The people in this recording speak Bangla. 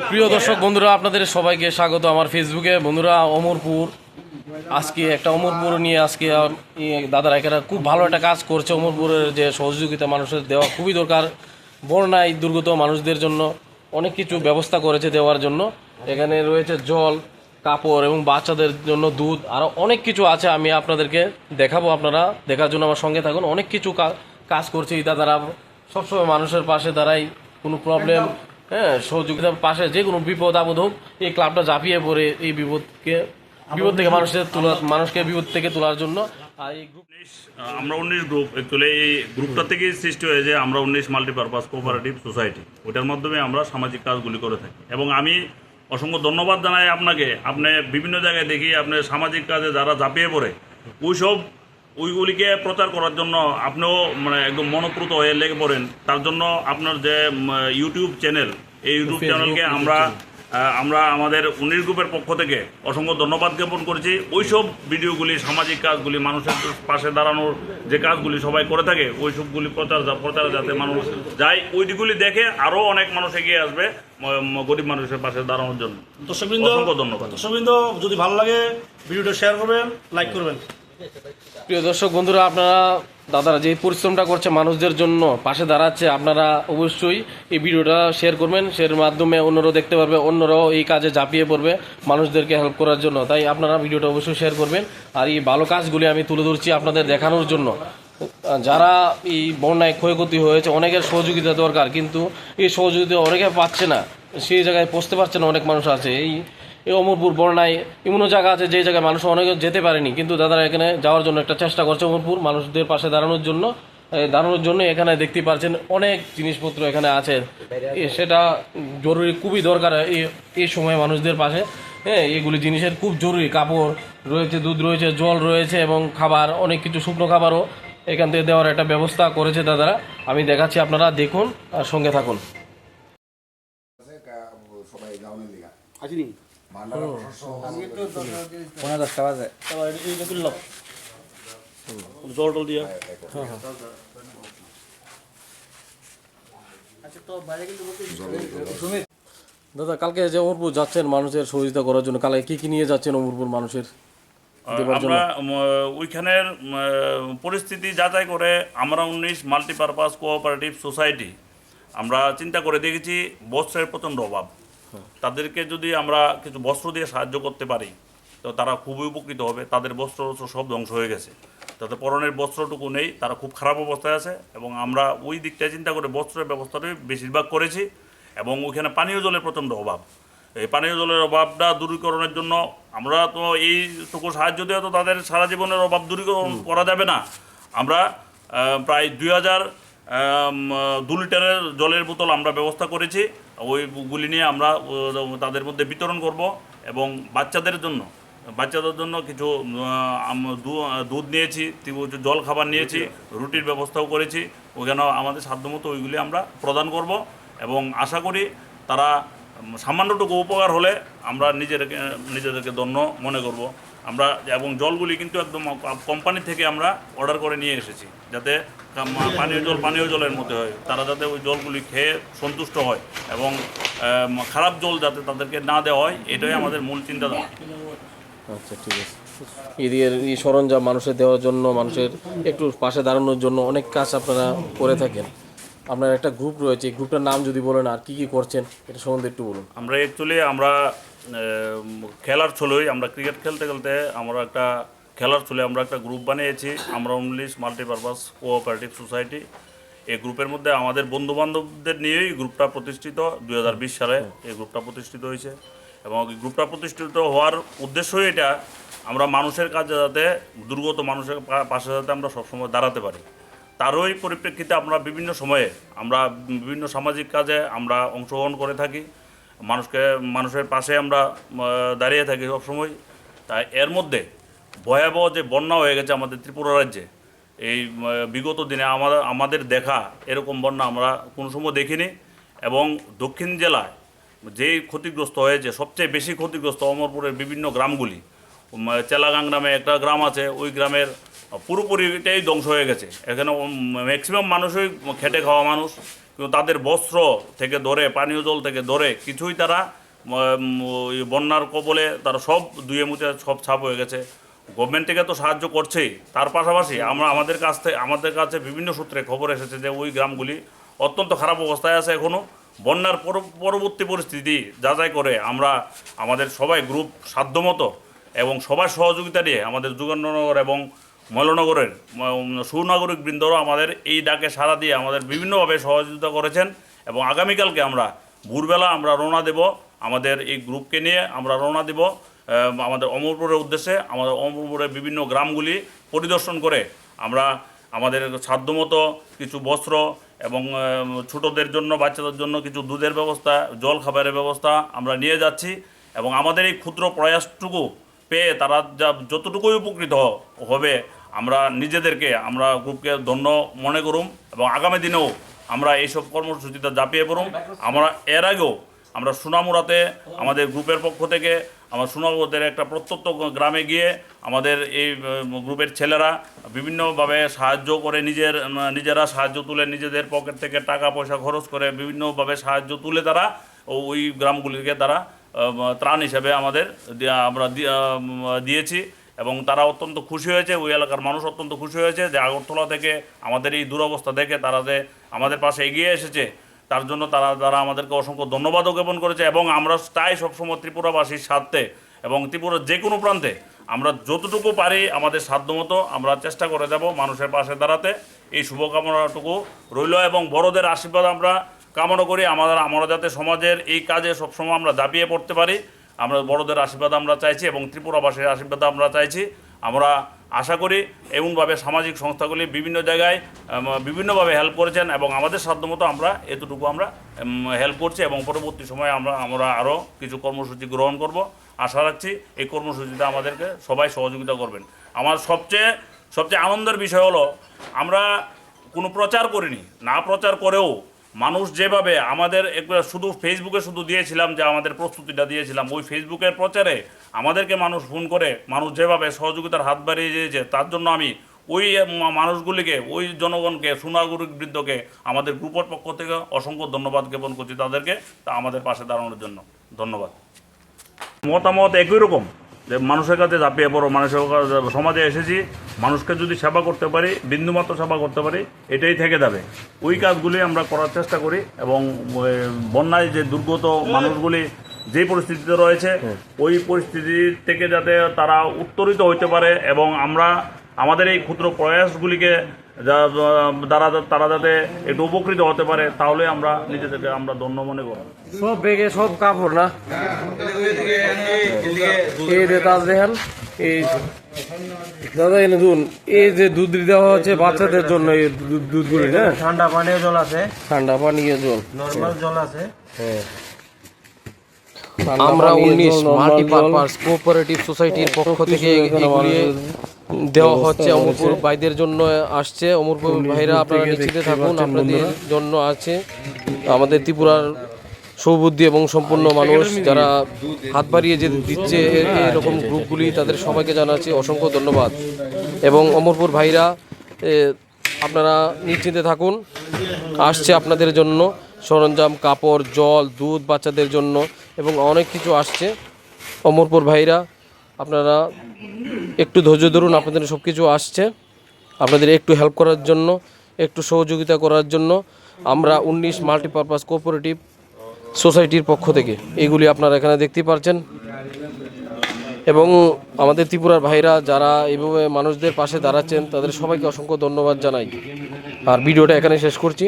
প্রিয় দর্শক বন্ধুরা, আপনাদের সবাইকে স্বাগত আমার ফেসবুকে বন্ধুরা, অমরপুর, আজকে একটা অমরপুর নিয়ে আজকে দাদারা এখানে খুব ভালো একটা কাজ করছে। অমরপুরের যে সহযোগিতা মানুষের দেওয়া খুবই দরকার। বন্যায় দুর্গত মানুষদের জন্য অনেক কিছু ব্যবস্থা করেছে দেওয়ার জন্য। এখানে রয়েছে জল, কাপড় এবং বাচ্চাদের জন্য দুধ আরও অনেক কিছু আছে আমি আপনাদেরকে দেখাবো আপনারা। দেখার জন্য আমার সঙ্গে থাকুন। অনেক কিছু কাজ করছে এই দাদারা। সবসময় মানুষের পাশে দাঁড়াই, কোনো প্রবলেম হ্যাঁ সহযোগিতার পাশে যে কোনো বিপদ আপদ হোক এই ক্লাবটা ঝাঁপিয়ে পড়ে এই বিপদকে বিপদ থেকে মানুষের তোলা মানুষকে বিপদ থেকে তোলার জন্য আর এই গ্রুপ আমরা উনিশ গ্রুপ অ্যাকচুয়ালি এই গ্রুপটা থেকেই সৃষ্টি হয়ে যে আমরা উনিশ মাল্টিপারপাস কোঅপারেটিভ সোসাইটি ওটার মাধ্যমে আমরা সামাজিক কাজগুলি করে থাকি। এবং আমি অসংখ্য ধন্যবাদ জানাই আপনাকে। আপনি বিভিন্ন জায়গায় দেখি আপনি সামাজিক কাজে যারা ঝাঁপিয়ে পড়ে ওই সব ওইগুলিকে প্রচার করার জন্য আপনিও মানে একদম মনোপ্রুত হয়ে লেগে পড়েন। তার জন্য আপনার যে ইউটিউব চ্যানেল এই ইউটিউব চ্যানেলকে আমরা আমরা আমাদের উনিশ গ্রুপের পক্ষ থেকে অসংখ্য ধন্যবাদ জ্ঞাপন করেছি। ওইসব ভিডিওগুলি সামাজিক কাজগুলি মানুষের পাশে দাঁড়ানোর যে কাজগুলি সবাই করে থাকে ওই সবগুলি প্রচার প্রচারে যাতে মানুষ যায় ওইগুলি দেখে আরও অনেক মানুষ এগিয়ে আসবে গরিব মানুষের পাশে দাঁড়ানোর জন্য। দর্শকবৃন্দ অসংখ্য ধন্যবাদ। দর্শকবৃন্দ যদি ভালো লাগে ভিডিওটা শেয়ার করবেন লাইক করবেন। প্রিয় দর্শক বন্ধুরা, আপনারা, দাদারা যে পরিশ্রমটা করছে মানুষদের জন্য পাশে দাঁড়াচ্ছে, আপনারা অবশ্যই এই ভিডিওটা শেয়ার করবেন। শেয়ারের মাধ্যমে অন্যরাও দেখতে পারবে, অন্যরাও এই কাজে ঝাঁপিয়ে পড়বে মানুষদেরকে হেল্প করার জন্য। তাই আপনারা ভিডিওটা অবশ্যই শেয়ার করবেন। আর এই ভালো কাজগুলি আমি তুলে ধরছি আপনাদের দেখানোর জন্য। যারা এই বন্যায় ক্ষয়ক্ষতি হয়েছে, অনেকের সহযোগিতা দরকার, কিন্তু এই সহযোগিতা অনেকে পাচ্ছে না। সেই জায়গায় পৌঁছতে পারছে না, অনেক মানুষ আছে। এই এই অমরপুর বন্যায় এমনও জায়গা আছে যে জায়গায় মানুষ অনেকে যেতে পারেনি। কিন্তু দাদারা এখানে যাওয়ার জন্য একটা চেষ্টা করছে অমরপুর মানুষদের পাশে দাঁড়ানোর জন্য। দাঁড়ানোর জন্য এখানে দেখতে পাচ্ছেন অনেক জিনিসপত্র এখানে আছে। এ সেটা জরুরি খুবই দরকার এই এই সময় মানুষদের পাশে। হ্যাঁ এগুলি জিনিসের খুব জরুরি। কাপড় রয়েছে দুধ রয়েছে জল রয়েছে এবং খাবার অনেক কিছু শুকনো খাবারও এখান থেকে দেওয়ার একটা ব্যবস্থা করেছে দাদারা। আমি দেখাচ্ছি আপনারা দেখুন আর সঙ্গে থাকুন। পনেরো দশটা বাজে। জল টল দিয়া। দাদা কালকে যে অমরপুর যাচ্ছেন মানুষের সহযোগিতা করার জন্য কালকে কি কি নিয়ে যাচ্ছেন অমরপুর মানুষের? আমরা ওইখানের পরিস্থিতি যাচাই করে আমরা উনিশ মাল্টিপারপাস কোঅপারেটিভ সোসাইটি আমরা চিন্তা করে দেখেছি বস্ত্রের প্রচণ্ড অভাব। তাদেরকে যদি আমরা কিছু বস্ত্র দিয়ে সাহায্য করতে পারি তো তারা খুবই উপকৃত হবে। তাদের বস্ত্র সব ধ্বংস হয়ে গেছে। তাতে পরনের বস্ত্রটুকু নেই তারা খুব খারাপ অবস্থায় আছে এবং আমরা ওই দিকটায় চিন্তা করে বস্ত্রের ব্যবস্থাটাই বেশিরভাগ করেছি এবং ওইখানে পানীয় জলের প্রচণ্ড অভাব। এই পানীয় জলের অভাবটা দূরীকরণের জন্য আমরা তো এইটুকু সাহায্য দিয়ে তো তাদের সারা জীবনের অভাব দূরীকরণ করা যাবে না। আমরা প্রায় দুই হাজার দু লিটারের জলের বোতল আমরা ব্যবস্থা করেছি। ওইগুলি নিয়ে আমরা তাদের মধ্যে বিতরণ করব এবং বাচ্চাদের জন্য বাচ্চাদের জন্য কিছু দুধ নিয়েছি জল খাবার নিয়েছি, রুটির ব্যবস্থাও করেছি ওখানে আমাদের সাধ্যমতো ওইগুলি আমরা প্রদান করব এবং আশা করি তারা, সামান্যটুকু উপকার হলে আমরা নিজেদেরকে নিজেদেরকে ধন্য মনে করব। আমরা এবং জলগুলি কিন্তু একদম কোম্পানি থেকে আমরা অর্ডার করে নিয়ে এসেছি যাতে পানীয় জল পানীয় জলের মধ্যে হয় তারা যাতে ওই জলগুলি খেয়ে সন্তুষ্ট হয় এবং খারাপ জল যাতে তাদেরকে না দেওয়া হয় এটাই আমাদের মূল চিন্তাধারা। আচ্ছা ঠিক আছে। এদিকের এই সরঞ্জাম মানুষের দেওয়ার জন্য মানুষের একটু পাশে দাঁড়ানোর জন্য অনেক কাজ আপনারা করে থাকেন। আপনার একটা গ্রুপ রয়েছে গ্রুপটার নাম যদি বলেন আর কি কি করছেন এটা সম্বন্ধে একটু বলুন। আমরা অ্যাকচুয়ালি আমরা খেলার ছলেই, আমরা ক্রিকেট খেলতে খেলতে আমরা একটা খেলার ছলে আমরা একটা গ্রুপ বানিয়েছি, আমরা উনলিশ মাল্টিপারপাস কোঅপারেটিভ সোসাইটি এই গ্রুপের মধ্যে আমাদের বন্ধু বান্ধবদের নিয়েই গ্রুপটা প্রতিষ্ঠিত দু হাজার বিশ সালে এই গ্রুপটা প্রতিষ্ঠিত হয়েছে। এবং এই গ্রুপটা প্রতিষ্ঠিত হওয়ার উদ্দেশ্যই এটা, আমরা মানুষের কাজে যাতে, দুর্গত মানুষের পাশে যাতে আমরা সবসময় দাঁড়াতে পারি। তারই পরিপ্রেক্ষিতে আমরা বিভিন্ন সময়ে, আমরা বিভিন্ন সামাজিক কাজে আমরা অংশগ্রহণ করে থাকি। মানুষকে, মানুষের পাশে আমরা দাঁড়িয়ে থাকি সবসময়। তাই এর মধ্যে ভয়াবহ যে বন্যা হয়ে গেছে আমাদের ত্রিপুরা রাজ্যে, এই বিগত দিনে আমাদের আমাদের দেখা এরকম বন্যা আমরা কোনো সময় দেখিনি এবং দক্ষিণ জেলায় যেই ক্ষতিগ্রস্ত হয়েছে, সবচেয়ে বেশি ক্ষতিগ্রস্ত অমরপুরের বিভিন্ন গ্রামগুলি চেলাগাং নামে একটা গ্রাম আছে, ওই গ্রামের পুরোপুরিটাই ধ্বংস হয়ে গেছে। এখানে ম্যাক্সিমাম মানুষই খেটে খাওয়া মানুষ। কিন্তু তাদের বস্ত্র থেকে ধরে, পানীয় জল থেকে ধরে, কিছুই তারা বন্যার কবলে তারা সব দুয়ে মুছে সব ছাপ হয়ে গেছে। গভর্নমেন্ট থেকে তো সাহায্য করছেই। তার পাশাপাশি আমরা আমাদের কাছ থেকে, আমাদের কাছে বিভিন্ন সূত্রে খবর এসেছে যে ওই গ্রামগুলি অত্যন্ত খারাপ অবস্থায় আছে এখনও বন্যার পর- পরবর্তী পরিস্থিতি যাচাই করে আমরা আমাদের সবাই গ্রুপ সাধ্যমতো এবং সবার সহযোগিতা নিয়ে আমাদের যুগান্নগর এবং ময়লনগরের উম, সুনাগরিক বৃন্দরা আমাদের এই ডাকে সাড়া দিয়ে আমাদের বিভিন্নভাবে সহযোগিতা করেছেন এবং আগামীকালকে আমরা ভোরবেলা আমরা রওনা দেব আমাদের এই গ্রুপকে নিয়ে আমরা রওনা দেব আমাদের অমরপুরের উদ্দেশ্যে আমাদের অমরপুরের বিভিন্ন গ্রামগুলি পরিদর্শন করে আমরা আমাদের সাধ্যমতো কিছু বস্ত্র এবং ছোটদের জন্য বাচ্চাদের জন্য কিছু দুধের ব্যবস্থা জল খাবারের ব্যবস্থা আমরা নিয়ে যাচ্ছি এবং আমাদের এই ক্ষুদ্র প্রয়াসটুকু পেয়ে তারা যা যতটুকুই উপকৃত হবে, আমরা নিজেদেরকে, আমরা গ্রুপকে ধন্য মনে করুম এবং আগামী দিনেও আমরা এইসব কর্মসূচিতে ঝাঁপিয়ে পড়ুম। আমরা এর আগেও আমরা সোনামুড়াতে আমাদের গ্রুপের পক্ষ থেকে, আমার সোনামুড়াদের একটা প্রত্যন্ত গ্রামে গিয়ে আমাদের এই গ্রুপের ছেলেরা বিভিন্নভাবে সাহায্য করে নিজের নিজেরা সাহায্য তুলে নিজেদের পকেট থেকে টাকা পয়সা খরচ করে বিভিন্নভাবে সাহায্য তুলে তারা ওই গ্রামগুলিকে তারা ত্রাণ হিসেবে আমাদের আমরা দিয়েছি এবং তারা অত্যন্ত খুশি হয়েছে, ওই এলাকার মানুষ অত্যন্ত খুশি হয়েছে যে আগরতলা থেকে আমাদের এই দুরবস্থা দেখে তারা যে আমাদের পাশে এগিয়ে এসেছে, তার জন্য তারা তারা আমাদেরকে অসংখ্য ধন্যবাদও জ্ঞাপন করেছে এবং আমরা চাই সবসময় ত্রিপুরাবাসীর স্বার্থে এবং ত্রিপুরার যে কোনো প্রান্তে আমরা যতটুকু পারি আমাদের সাধ্যমতো আমরা চেষ্টা করে যাব মানুষের পাশে দাঁড়াতে। এই শুভকামনাটুকু রইল এবং বড়দের আশীর্বাদ আমরা কামনা করি আমাদের আমরা যাতে সমাজের এই কাজে সবসময় আমরা দাপিয়ে পড়তে পারি। আমরা বড়দের আশীর্বাদ আমরা চাইছি এবং ত্রিপুরাবাসীর আশীর্বাদ আমরা চাইছি। আমরা আশা করি এমনভাবে সামাজিক সংস্থাগুলি বিভিন্ন জায়গায় বিভিন্নভাবে হেল্প করেছেন এবং আমাদের সাধ্যমতো আমরা এতটুকু আমরা হেল্প করছি এবং পরবর্তী সময়ে আমরা আমরা আরও কিছু কর্মসূচি গ্রহণ করব। আশা রাখছি এই কর্মসূচিতে আমাদেরকে সবাই সহযোগিতা করবেন। আমার সবচেয়ে সবচেয়ে আনন্দের বিষয় হলো, আমরা কোনো প্রচার করিনি। না প্রচার করেও মানুষ যেভাবে আমাদের শুধু ফেসবুকে শুধু দিয়েছিলাম যে আমাদের প্রস্তুতিটা দিয়েছিলাম, ওই ফেসবুকের প্রচারে আমাদেরকে মানুষ ফোন করে, মানুষ যেভাবে সহযোগিতার হাত বাড়িয়ে দিয়েছে, তার জন্য আমি ওই মানুষগুলিকে, ওই জনগণকে, সুনাগরিক বৃদ্ধকে আমাদের গ্রুপের পক্ষ থেকে অসংখ্য ধন্যবাদ জ্ঞাপন করছি তাদেরকে, তা আমাদের পাশে দাঁড়ানোর জন্য। ধন্যবাদ। মতামত একই রকম। যে মানুষের কাছে ঝাঁপিয়ে পড়ো মানুষের সমাজে এসেছি মানুষকে যদি সেবা করতে পারি বিন্দুমাত্র সেবা করতে পারি এটাই থেকে যাবে। ওই কাজগুলি আমরা করার চেষ্টা করি এবং বন্যায় যে দুর্গত মানুষগুলি যে পরিস্থিতিতে রয়েছে ওই পরিস্থিতি থেকে যাতে তারা উত্তরিত হইতে পারে এবং আমরা আমাদের এই ক্ষুদ্র প্রয়াসগুলিকে তারা যাতে একটু উপকৃত হতে পারে তাহলে আমরা নিজেদেরকে আমরা ধন্য মনে করব সব বেগে সব কাপড় না? এই যে তাজ দেখেন এই দাদা এনে দুন এই যে দুধ দেওয়া হচ্ছে বাচ্চাদের জন্য এই দুধ দুধগুলি না? ঠান্ডা পানীয় জল আছে। ঠান্ডা পানীয় জল। নর্মাল জল আছে। আমরা উনিশ মাল্টিপারপাস কোঅপারেটিভ সোসাইটির পক্ষ থেকে এগুলি দেওয়া হচ্ছে। অমরপুর ভাইদের জন্য আসছে। অমরপুর ভাইরা আপনারা নিশ্চিতে থাকুন আপনাদের জন্য আছে। আমাদের ত্রিপুরার সৌবুদ্ধি এবং সম্পূর্ণ মানুষ যারা হাত বাড়িয়ে যে দিচ্ছে এরকম গ্রুপগুলি তাদের সবাইকে জানাচ্ছি অসংখ্য ধন্যবাদ। এবং অমরপুর ভাইরা আপনারা নিশ্চিন্তে থাকুন। আসছে আপনাদের জন্য। সরঞ্জাম, কাপড়, জল, দুধ বাচ্চাদের জন্য এবং অনেক কিছু আসছে। অমরপুর ভাইরা, আপনারা একটু ধৈর্য ধরুন, আপনাদের সব কিছু আসছে। আপনাদের একটু হেল্প করার জন্য, একটু সহযোগিতা করার জন্য আমরা উনিশ মাল্টিপারপাস কোঅপারেটিভ সোসাইটির পক্ষ থেকে এগুলি আপনারা এখানে দেখতে পারছেন। এবং আমাদের ত্রিপুরার ভাইরা যারা এইভাবে মানুষদের পাশে দাঁড়াচ্ছেন, তাদের সবাইকে অসংখ্য ধন্যবাদ জানাই। আর ভিডিওটা এখানে শেষ করছি।